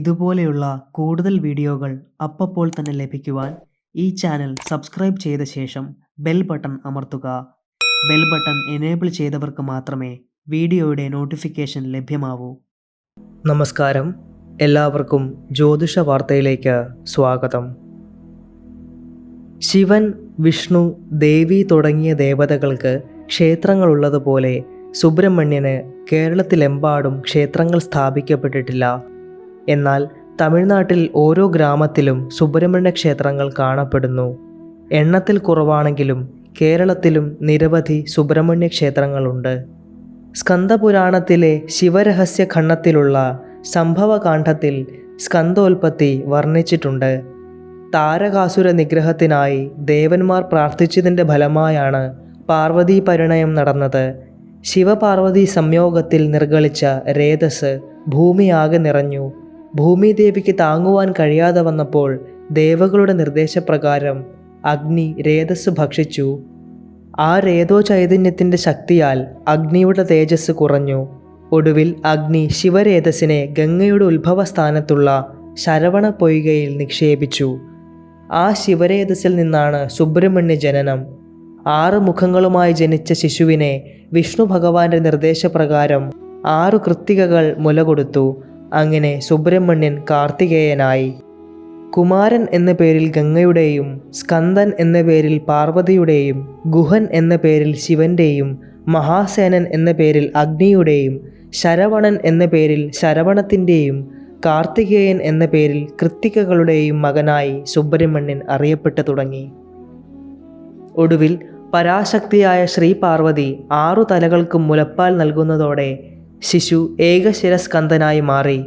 ഇതുപോലെയുള്ള കൂടുതൽ വീഡിയോകൾ അപ്പപ്പോൾ തന്നെ ലഭിക്കുവാൻ ഈ ചാനൽ സബ്സ്ക്രൈബ് ചെയ്ത ശേഷം ബെൽ ബട്ടൺ അമർത്തുക. ബെൽ ബട്ടൺ എനേബിൾ ചെയ്തവർക്ക് മാത്രമേ വീഡിയോയുടെ നോട്ടിഫിക്കേഷൻ ലഭ്യമാവൂ. നമസ്കാരം. എല്ലാവർക്കും ജ്യോതിഷ വാർത്തയിലേക്ക് സ്വാഗതം. ശിവൻ വിഷ്ണു ദേവി തുടങ്ങിയ ദേവതകൾക്ക് ക്ഷേത്രങ്ങളുള്ളതുപോലെ സുബ്രഹ്മണ്യന് കേരളത്തിലെമ്പാടും ക്ഷേത്രങ്ങൾ സ്ഥാപിക്കപ്പെട്ടിട്ടില്ല. എന്നാൽ തമിഴ്നാട്ടിൽ ഓരോ ഗ്രാമത്തിലും സുബ്രഹ്മണ്യ ക്ഷേത്രങ്ങൾ കാണപ്പെടുന്നു. എണ്ണത്തിൽ കുറവാണെങ്കിലും കേരളത്തിലും നിരവധി സുബ്രഹ്മണ്യ ക്ഷേത്രങ്ങളുണ്ട്. സ്കന്ദപുരാണത്തിലെ ശിവരഹസ്യ ഖണ്ഡത്തിലുള്ള സംഭവകാന്ഡത്തിൽ സ്കന്ദോൽപത്തി വർണിച്ചിട്ടുണ്ട്. താരകാസുര നിഗ്രഹത്തിനായി ദേവന്മാർ പ്രാർത്ഥിച്ചതിന്റെ ഫലമായാണ് പാർവതി പരിണയം നടന്നത്. ശിവപാർവതി സംയോഗത്തിൽ നിർഗളിച്ച രേതസ് ഭൂമിയാകെ നിറഞ്ഞു. ഭൂമിദേവിക്ക് താങ്ങുവാൻ കഴിയാതെ വന്നപ്പോൾ ദേവകളുടെ നിർദ്ദേശപ്രകാരം അഗ്നി രേതസ് ഭക്ഷിച്ചു. ആ രേതോ ചൈതന്യത്തിന്റെ ശക്തിയാൽ അഗ്നിയുടെ തേജസ് കുറഞ്ഞു. ഒടുവിൽ അഗ്നി ശിവരേതസിനെ ഗംഗയുടെ ഉത്ഭവസ്ഥാനത്തുള്ള ശരവണ പൊയ്കയിൽ നിക്ഷേപിച്ചു. ആ ശിവരേതസിൽ നിന്നാണ് സുബ്രഹ്മണ്യ ജനനം. ആറ് മുഖങ്ങളുമായി ജനിച്ച ശിശുവിനെ വിഷ്ണു ഭഗവാന്റെ നിർദ്ദേശപ്രകാരം ആറു കൃത്തികകൾ മുലകൊടുത്തു. അങ്ങനെ സുബ്രഹ്മണ്യൻ കാർത്തികേയനായി. കുമാരൻ എന്ന പേരിൽ ഗംഗയുടെയും സ്കന്ദൻ എന്ന പേരിൽ പാർവതിയുടെയും ഗുഹൻ എന്ന പേരിൽ ശിവന്റെയും മഹാസേനൻ എന്ന പേരിൽ അഗ്നിയുടെയും ശരവണൻ എന്ന പേരിൽ ശരവണത്തിന്റെയും കാർത്തികേയൻ എന്ന പേരിൽ കൃത്തികകളുടെയും മകനായി സുബ്രഹ്മണ്യൻ അറിയപ്പെട്ടു തുടങ്ങി. ഒടുവിൽ പരാശക്തിയായ ശ്രീ പാർവതി ആറു തലകൾക്കും മുലപ്പാൽ നൽകുന്നതോടെ ശിശു ഏകശിരസ്കന്ധനായി മാറി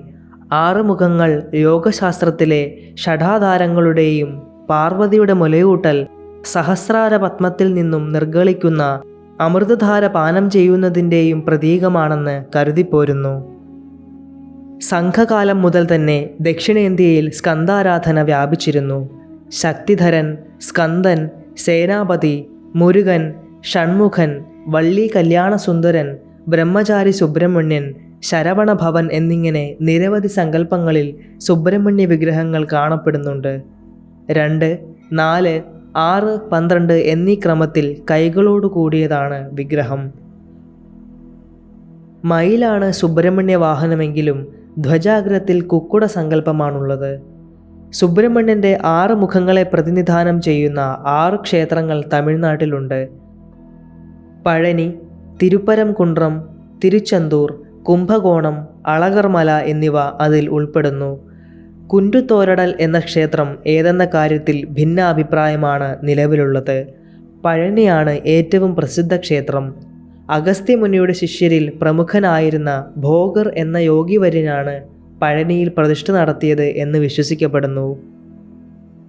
ആറ് മുഖങ്ങൾ യോഗശാസ്ത്രത്തിലെ ഷഠാധാരങ്ങളുടെയും പാർവതിയുടെ മുലയൂട്ടൽ സഹസ്രാര പത്മത്തിൽ നിന്നും നിർഗളിക്കുന്ന അമൃതധാര പാനം ചെയ്യുന്നതിന്റെയും പ്രതീകമാണെന്ന് കരുതിപ്പോരുന്നു. സംഘകാലം മുതൽ തന്നെ ദക്ഷിണേന്ത്യയിൽ സ്കന്ധാരാധന വ്യാപിച്ചിരുന്നു. ശക്തിധരൻ സ്കന്ദൻ സേനാപതി മുരുകൻ ഷൺമുഖൻ വള്ളി കല്യാണസുന്ദരൻ ബ്രഹ്മചാരി സുബ്രഹ്മണ്യൻ ശരവണ ഭവൻ എന്നിങ്ങനെ നിരവധി സങ്കല്പങ്ങളിൽ സുബ്രഹ്മണ്യ വിഗ്രഹങ്ങൾ കാണപ്പെടുന്നുണ്ട്. രണ്ട് നാല് ആറ് പന്ത്രണ്ട് എന്നീ ക്രമത്തിൽ കൈകളോട് കൂടിയതാണ് വിഗ്രഹം. മയിലാണ് സുബ്രഹ്മണ്യ വാഹനമെങ്കിലും ധ്വജാഗ്രത്തിൽ കുക്കുട സങ്കല്പമാണുള്ളത്. സുബ്രഹ്മണ്യന്റെ ആറ് മുഖങ്ങളെ പ്രതിനിധാനം ചെയ്യുന്ന ആറ് ക്ഷേത്രങ്ങൾ തമിഴ്നാട്ടിലുണ്ട്. പഴനി തിരുപ്പരംകുണ്ട്രം തിരുച്ചെന്തൂർ കുംഭകോണം അളകർമല എന്നിവ അതിൽ ഉൾപ്പെടുന്നു. കുന്റുതോരടൽ എന്ന ക്ഷേത്രം ഏതെന്ന കാര്യത്തിൽ ഭിന്നാഭിപ്രായമാണ് നിലവിലുള്ളത്. പഴനിയാണ് ഏറ്റവും പ്രസിദ്ധ ക്ഷേത്രം. അഗസ്ത്യമുനിയുടെ ശിഷ്യരിൽ പ്രമുഖനായിരുന്ന ഭോഗർ എന്ന യോഗിവര്യനാണ് പഴനിയിൽ പ്രതിഷ്ഠ നടത്തിയത് എന്ന് വിശ്വസിക്കപ്പെടുന്നു.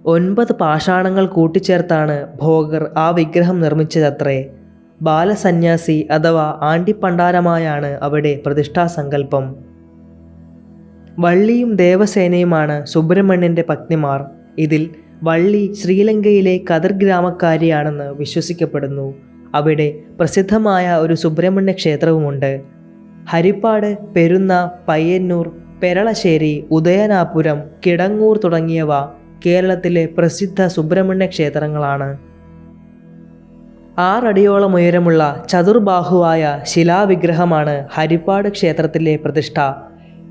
ഒൻപത് പാഷാണങ്ങൾ കൂട്ടിച്ചേർത്താണ് ഭോഗർ ആ വിഗ്രഹം നിർമ്മിച്ചതത്രേ. ബാലസന്യാസി അഥവാ ആണ്ടിപ്പണ്ടാരമായാണ് അവിടെ പ്രതിഷ്ഠാസങ്കല്പം. വള്ളിയും ദേവസേനയുമാണ് സുബ്രഹ്മണ്യന്റെ പത്നിമാർ. ഇതിൽ വള്ളി ശ്രീലങ്കയിലെ കദർ ഗ്രാമക്കാരിയാണെന്ന് വിശ്വസിക്കപ്പെടുന്നു. അവിടെ പ്രസിദ്ധമായ ഒരു സുബ്രഹ്മണ്യ ക്ഷേത്രവുമുണ്ട്. ഹരിപ്പാട് പെരുന്ന പയ്യന്നൂർ പെരളശ്ശേരി ഉദയനാപുരം കിടങ്ങൂർ തുടങ്ങിയവ കേരളത്തിലെ പ്രസിദ്ധ സുബ്രഹ്മണ്യ ക്ഷേത്രങ്ങളാണ്. ആറടിയോളം ഉയരമുള്ള ചതുർബാഹുവായ ശിലാവിഗ്രഹമാണ് ഹരിപ്പാട് ക്ഷേത്രത്തിലെ പ്രതിഷ്ഠ.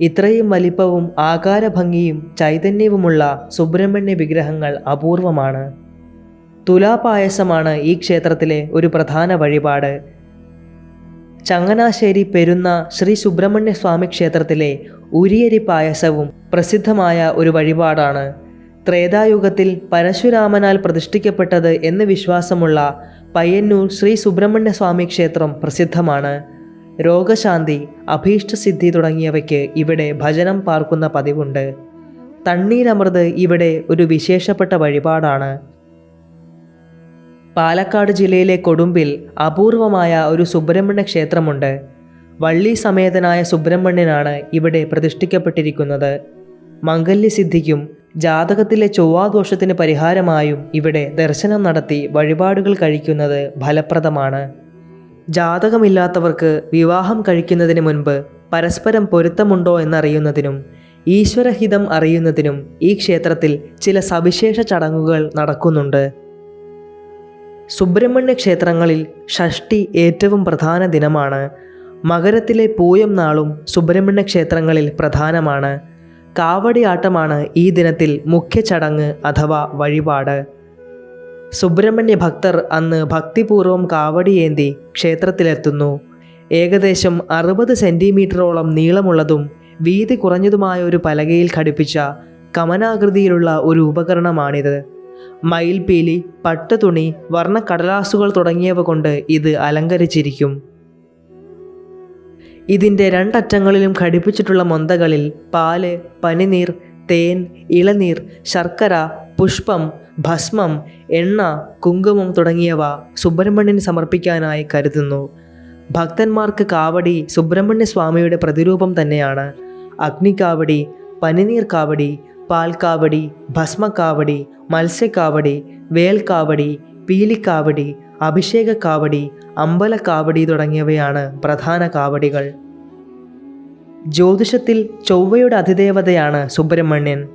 ഇത്രയും വലിപ്പവും ആകാരഭംഗിയും ചൈതന്യവുമുള്ള സുബ്രഹ്മണ്യ വിഗ്രഹങ്ങൾ അപൂർവമാണ്. തുലാപായസമാണ് ഈ ക്ഷേത്രത്തിലെ ഒരു പ്രധാന വഴിപാട്. ചങ്ങനാശ്ശേരി പെരുന്ന ശ്രീ സുബ്രഹ്മണ്യ സ്വാമി ക്ഷേത്രത്തിലെ ഉരിയരി പായസവും പ്രസിദ്ധമായ ഒരു വഴിപാടാണ്. ത്രേതായുഗത്തിൽ പരശുരാമനാൽ പ്രതിഷ്ഠിക്കപ്പെട്ടത് എന്ന് വിശ്വാസമുള്ള പയ്യന്നൂർ ശ്രീ സുബ്രഹ്മണ്യ സ്വാമി ക്ഷേത്രം പ്രസിദ്ധമാണ്. രോഗശാന്തി അഭീഷ്ടസിദ്ധി തുടങ്ങിയവയ്ക്ക് ഇവിടെ ഭജനം പാർക്കുന്ന പതിവുണ്ട്. തണ്ണീരമൃത് ഇവിടെ ഒരു വിശേഷപ്പെട്ട വഴിപാടാണ്. പാലക്കാട് ജില്ലയിലെ കൊടുമ്പിൽ അപൂർവമായ ഒരു സുബ്രഹ്മണ്യ ക്ഷേത്രമുണ്ട്. വള്ളി സമേതനായ സുബ്രഹ്മണ്യനാണ് ഇവിടെ പ്രതിഷ്ഠിക്കപ്പെട്ടിരിക്കുന്നത്. മംഗല്യസിദ്ധിക്കും ജാതകത്തിലെ ചൊവ്വാദോഷത്തിന് പരിഹാരമായും ഇവിടെ ദർശനം നടത്തി വഴിപാടുകൾ കഴിക്കുന്നത് ഫലപ്രദമാണ്. ജാതകമില്ലാത്തവർക്ക് വിവാഹം കഴിക്കുന്നതിന് മുൻപ് പരസ്പരം പൊരുത്തമുണ്ടോ എന്നറിയുന്നതിനും ഈശ്വരഹിതം അറിയുന്നതിനും ഈ ക്ഷേത്രത്തിൽ ചില സവിശേഷ ചടങ്ങുകൾ നടക്കുന്നുണ്ട്. സുബ്രഹ്മണ്യ ക്ഷേത്രങ്ങളിൽ ഷഷ്ടി ഏറ്റവും പ്രധാന ദിനമാണ്. മകരത്തിലെ പൂയം നാളും സുബ്രഹ്മണ്യ ക്ഷേത്രങ്ങളിൽ പ്രധാനമാണ്. കാവടിയാട്ടമാണ് ഈ ദിനത്തിൽ മുഖ്യ ചടങ്ങ് അഥവാ വഴിപാട്. സുബ്രഹ്മണ്യ ഭക്തർ അന്ന് ഭക്തിപൂർവം കാവടിയേന്തി ക്ഷേത്രത്തിലെത്തുന്നു. ഏകദേശം അറുപത് സെന്റിമീറ്ററോളം നീളമുള്ളതും വീതി കുറഞ്ഞതുമായ ഒരു പലകയിൽ ഘടിപ്പിച്ച കമനാകൃതിയിലുള്ള ഒരു ഉപകരണമാണിത്. മയിൽപീലി പട്ടുതുണി വർണക്കടലാസുകൾ തുടങ്ങിയവ കൊണ്ട് ഇത് അലങ്കരിച്ചിരിക്കും. ഇതിന്റെ രണ്ടറ്റങ്ങളിലും ഘടിപ്പിച്ചിട്ടുള്ള മൊന്തകളിൽ പാൽ പനിനീർ തേൻ ഇളനീർ ശർക്കര പുഷ്പം ഭസ്മം എണ്ണ കുങ്കുമം തുടങ്ങിയവ സുബ്രഹ്മണ്യന് സമർപ്പിക്കാനായി കരുതുന്നു. ഭക്തന്മാർക്ക് കാവടി സുബ്രഹ്മണ്യ സ്വാമിയുടെ പ്രതിരൂപം തന്നെയാണ്. അഗ്നിക്കാവടി പനിനീർ കാവടി പാൽക്കാവടി ഭസ്മക്കാവടി മത്സ്യക്കാവടി വേൽക്കാവടി പീലിക്കാവടി അഭിഷേകക്കാവടി അമ്പലക്കാവടി തുടങ്ങിയവയാണ് പ്രധാന കാവടികൾ. ജ്യോതിഷത്തിൽ ചൊവ്വയുടെ അതിദേവതയാണ് സുബ്രഹ്മണ്യൻ.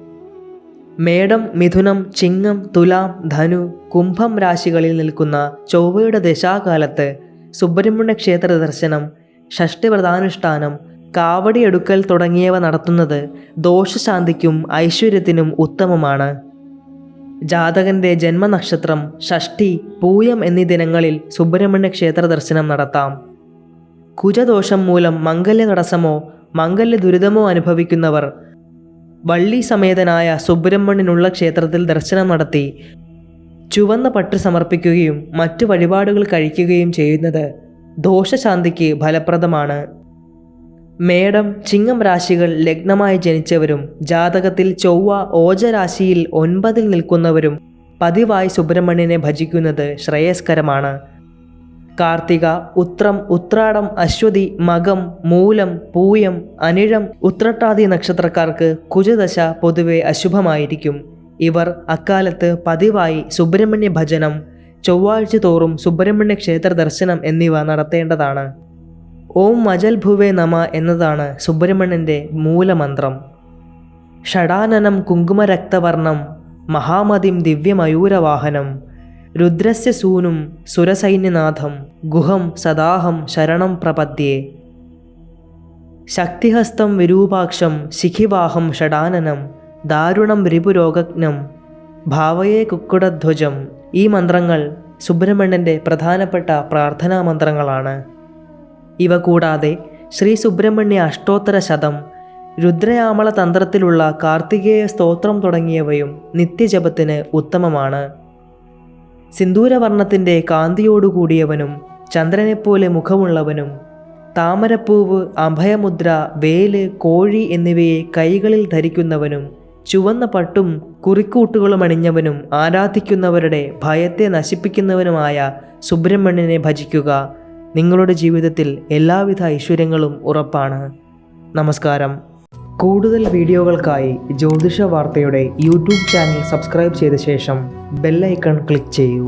മേടം മിഥുനം ചിങ്ങം തുലാം ധനു കുംഭം രാശികളിൽ നിൽക്കുന്ന ചൊവ്വയുടെ ദശാകാലത്ത് സുബ്രഹ്മണ്യ ക്ഷേത്ര ദർശനം ഷഷ്ടിവ്രതാനുഷ്ഠാനം കാവടിയെടുക്കൽ തുടങ്ങിയവ നടത്തുന്നത് ദോഷശാന്തിക്കും ഐശ്വര്യത്തിനും ഉത്തമമാണ്. ജാതകന്റെ ജന്മനക്ഷത്രം ഷഷ്ഠി പൂയം എന്നീ ദിനങ്ങളിൽ സുബ്രഹ്മണ്യ ക്ഷേത്ര ദർശനം നടത്താം. കുജദോഷം മൂലം മംഗല്യ തടസ്സമോ മംഗല്യ ദുരിതമോ അനുഭവിക്കുന്നവർ വള്ളി സമേതനായ സുബ്രഹ്മണ്യനുള്ള ക്ഷേത്രത്തിൽ ദർശനം നടത്തി ചുവന്ന പട്ട് സമർപ്പിക്കുകയും മറ്റു വഴിപാടുകൾ കഴിക്കുകയും ചെയ്യുന്നത് ദോഷശാന്തിക്ക് ഫലപ്രദമാണ്. മേടം ചിങ്ങം രാശികൾ ലഗ്നമായി ജനിച്ചവരും ജാതകത്തിൽ ചൊവ്വ ഓജരാശിയിൽ ഒൻപതിൽ നിൽക്കുന്നവരും പതിവായി സുബ്രഹ്മണ്യനെ ഭജിക്കുന്നത് ശ്രേയസ്കരമാണ്. കാർത്തിക ഉത്രം ഉത്രാടം അശ്വതി മകം മൂലം പൂയം അനിഴം ഉത്രട്ടാതി നക്ഷത്രക്കാർക്ക് കുജദശ പൊതുവെ അശുഭമായിരിക്കും. ഇവർ അക്കാലത്ത് പതിവായി സുബ്രഹ്മണ്യ ഭജനം ചൊവ്വാഴ്ച തോറും സുബ്രഹ്മണ്യ ക്ഷേത്ര ദർശനം എന്നിവ നടത്തേണ്ടതാണ്. ഓം മജൽ ഭുവേ നമ എന്നതാണ് സുബ്രഹ്മണ്യന്റെ മൂലമന്ത്രം. ഷടാനനം കുങ്കുമരക്തവർണം മഹാമതിം ദിവ്യമയൂരവാഹനം രുദ്രസ്യ സൂനും സുരസൈന്യനാഥം ഗുഹം സദാഹം ശരണം പ്രപദ്യേ. ശക്തിഹസ്തം വിരൂപാക്ഷം ശിഖിവാഹം ഷടാനനം ദാരുണം രിപുരോഗജ്ഞം ഭാവയെ കുക്കുടധ്വജം ഈ മന്ത്രങ്ങൾ സുബ്രഹ്മണ്യന്റെ പ്രധാനപ്പെട്ട പ്രാർത്ഥനാ മന്ത്രങ്ങളാണ് ഇവ കൂടാതെ ശ്രീ സുബ്രഹ്മണ്യ അഷ്ടോത്തര ശതം രുദ്രയാമള തന്ത്രത്തിലുള്ള കാർത്തികേയ സ്തോത്രം തുടങ്ങിയവയും നിത്യജപത്തിന് ഉത്തമമാണ്. സിന്ദൂരവർണത്തിന്റെ കാന്തിയോടുകൂടിയവനും ചന്ദ്രനെപ്പോലെ മുഖമുള്ളവനും താമരപ്പൂവ് അഭയമുദ്ര വേൽ കോഴി എന്നിവയെ കൈകളിൽ ധരിക്കുന്നവനും ചുവന്ന പട്ടും കുറിക്കൂട്ടുകളും അണിഞ്ഞവനും ആരാധിക്കുന്നവരുടെ ഭയത്തെ നശിപ്പിക്കുന്നവനുമായ സുബ്രഹ്മണ്യനെ ഭജിക്കുക നിങ്ങളുടെ ജീവിതത്തിൽ എല്ലാവിധ ഐശ്വര്യങ്ങളും ഉറപ്പാണ്. നമസ്കാരം. കൂടുതൽ വീഡിയോകൾക്കായി ജ്യോതിഷ വാർത്തയുടെ യൂട്യൂബ് ചാനൽ സബ്സ്ക്രൈബ് ചെയ്ത ശേഷം ബെല്ലൈക്കൺ ക്ലിക്ക് ചെയ്യൂ.